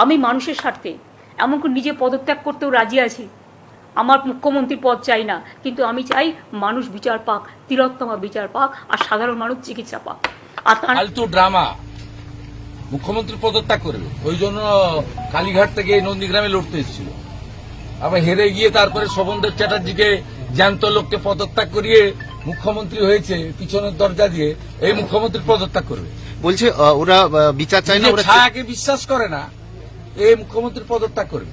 আমি মানুষের স্বার্থে এমনকি নিজে পদত্যাগ করতেও রাজি আছি। আমার মুখ্যমন্ত্রীর পদ চাই না কিন্তু আমি চাই মানুষ বিচার পাক তিলোত্তমা বিচার পাক আর সাধারণ মানুষ চিকিৎসা পাক। আর ফালতু ড্রামা। মুখ্যমন্ত্রী পদত্যাগ করবে ওই জন্য কালীঘাট থেকে নন্দীগ্রামে লড়তে এসেছিল। আবার হেরে গিয়ে তারপরে শোভনদেব চ্যাটার্জিকে জ্যান্ত লোককে পদত্যাগ করিয়ে মুখ্যমন্ত্রী হয়েছে পিছনের দরজা দিয়ে এই মুখ্যমন্ত্রী পদত্যাগ করবে। বলছে ওরা বিচার চায় না ওরা ছায়াকে বিশ্বাস করে না। এই মুখ্যমন্ত্রী পদত্যাগ করবে।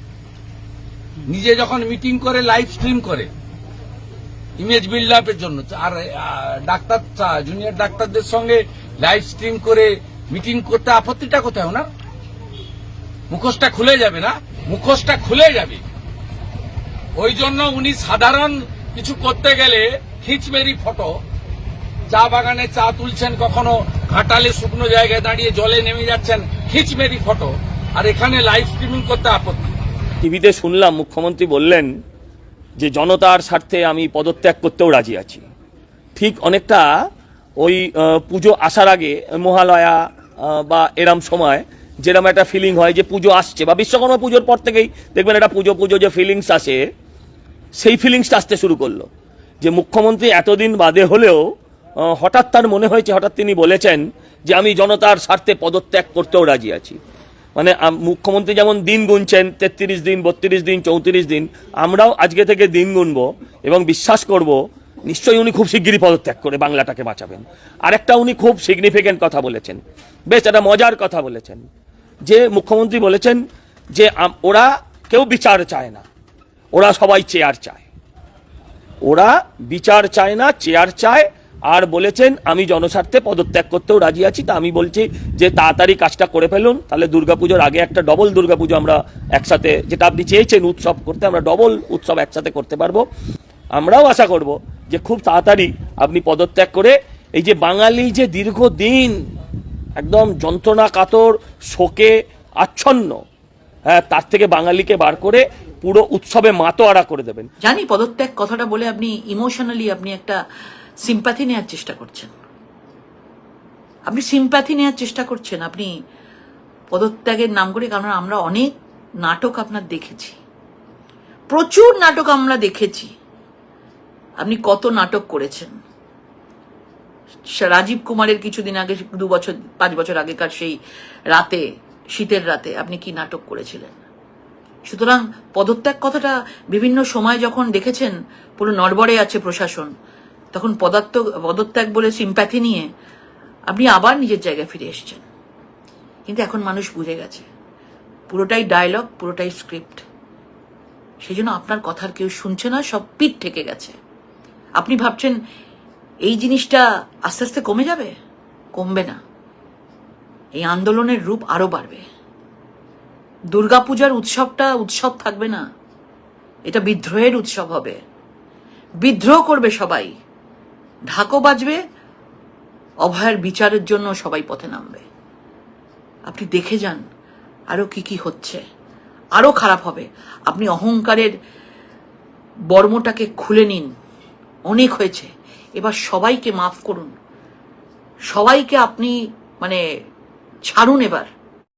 নিজে যখন মিটিং করে, লাইভ স্ট্রিম করে, ইমেজ বিল্ড আপের জন্য। আর ডাক্তার জুনিয়র ডাক্তারদের সঙ্গে লাইভ স্ট্রিম করে মিটিং করতে আপত্তিটা কোথায় ওনার? মুখোশটা খুলে যাবে না? মুখোশটা খুলে যাবে। ওই জন্য উনি সাধারণ কিছু করতে গেলে খিচমেরি ফটো, চা বাগানে চা তুলছেন, কখনো ঘাটালে শুকনো জায়গায় দাঁড়িয়ে জলে নেমে যাচ্ছেন, খিচমেরি ফটো। আর এখানে লাইভ স্ট্রিমিং করতে আপত্তি। টিভিতে শুনলাম মুখ্যমন্ত্রী বললেন যে জনতার স্বার্থে আমি পদত্যাগ করতেও রাজি আছি। ঠিক অনেকটা ওই পুজো আসার আগে মহালয়া বা এরম সময় যেরকম একটা ফিলিং হয় যে পুজো আসছে, বা বিশ্বকর্মা পুজোর পর থেকেই দেখবেন একটা পুজো পুজো যে ফিলিংস আসে, সেই ফিলিংসটা আসতে শুরু করল। যে মুখ্যমন্ত্রী এতদিন বাদে হলেও হঠাৎ তার মনে হয়েছে, হঠাৎ তিনি বলেছেন যে আমি জনতার স্বার্থে পদত্যাগ করতেও রাজি আছি। মানে মুখ্যমন্ত্রী যেমন দিন গুনছেন, তেত্রিশ দিন, বত্রিশ দিন, চৌত্রিশ দিন, আমরাও আজকে থেকে দিন গুনব এবং বিশ্বাস করব, নিশ্চয়ই উনি খুব শিগগিরই পদত্যাগ করে বাংলাটাকে বাঁচাবেন। আরেকটা উনি খুব সিগনিফিকেন্ট কথা বলেছেন। বেশ একটা মজার কথা বলেছেন। যে মুখ্যমন্ত্রী বলেছেন যে ওরা কেউ বিচার চায় না। ওরা সবাই চেয়ার চায়। ওরা বিচার চায় না, চেয়ার চায় আর বলেছেন, আমি জনস্বার্থে পদত্যাগ করতেও রাজি আছি, তা আমি বলছি যে তাড়াতাড়ি কাজটা করে ফেলুন, তাহলে দুর্গাপুজোর আগে একটা ডবল দুর্গাপুজো আমরা একসাথে, যেটা আপনি চেয়েছেন উৎসব করতে, আমরা ডবল উৎসব একসাথে করতে পারব। আমরাও আশা করব যে খুব তাড়াতাড়ি আপনি পদত্যাগ করে, এই যে বাঙালি যে দীর্ঘদিন একদম যন্ত্রণা, কাতর, শোকে, আচ্ছন্ন হ্যাঁ তার থেকে বাঙালিকে বার করে পুরো উৎসবে মাতোয়ারা করে দেবেন। জানি পদত্যাগ কথাটা বলে আপনি ইমোশনালি আপনি একটা সিম্প্যাথি নেওয়ার চেষ্টা করছেন। আপনি সিম্প্যাথি নেওয়ার চেষ্টা করছেন। আপনি পদত্যাগের নাম করে, কারণ আমরা অনেক নাটক আপনার দেখেছি। প্রচুর নাটক আমরা দেখেছি। আপনি কত নাটক করেছেন। রাজীব কুমারের কিছুদিন আগে, দু বছর, পাঁচ বছর আগেকার সেই রাতে, শীতের রাতে আপনি কি নাটক করেছিলেন? সুতরাং পদত্যাগ কথাটা বিভিন্ন সময় যখন দেখেছেন, পুরো নড়বড়ে আছে প্রশাসন। তখন পদার্থ, পদত্যাগ বলে সিম্প্যাথি নিয়ে আপনি আবার নিজের জায়গায় ফিরে এসেছেন। কিন্তু এখন মানুষ বুঝে গেছে। পুরোটাই ডায়লগ পুরোটাই স্ক্রিপ্ট সেই জন্য আপনার কথার কেউ শুনছে না, সব পিঠ থেকে গেছে। আপনি ভাবছেন, এই জিনিসটা আস্তে আস্তে কমে যাবে? কমবে না। এই আন্দোলনের রূপ আরও বাড়বে। দুর্গাপূজার উৎসবটা উৎসব থাকবে না। এটা বিদ্রোহের উৎসব হবে। বিদ্রোহ করবে সবাই। ঢাকো বাজবে, অভয়ের বিচারের জন্য সবাই পথে নামবে। আপনি দেখে যান আরও কি কি হচ্ছে। আরও খারাপ হবে। আপনি অহংকারের বর্মটাকে খুলে নিন। অনেক হয়েছে। এবার সবাইকে মাফ করুন। সবাইকে আপনি মানে ছাড়ুন এবার।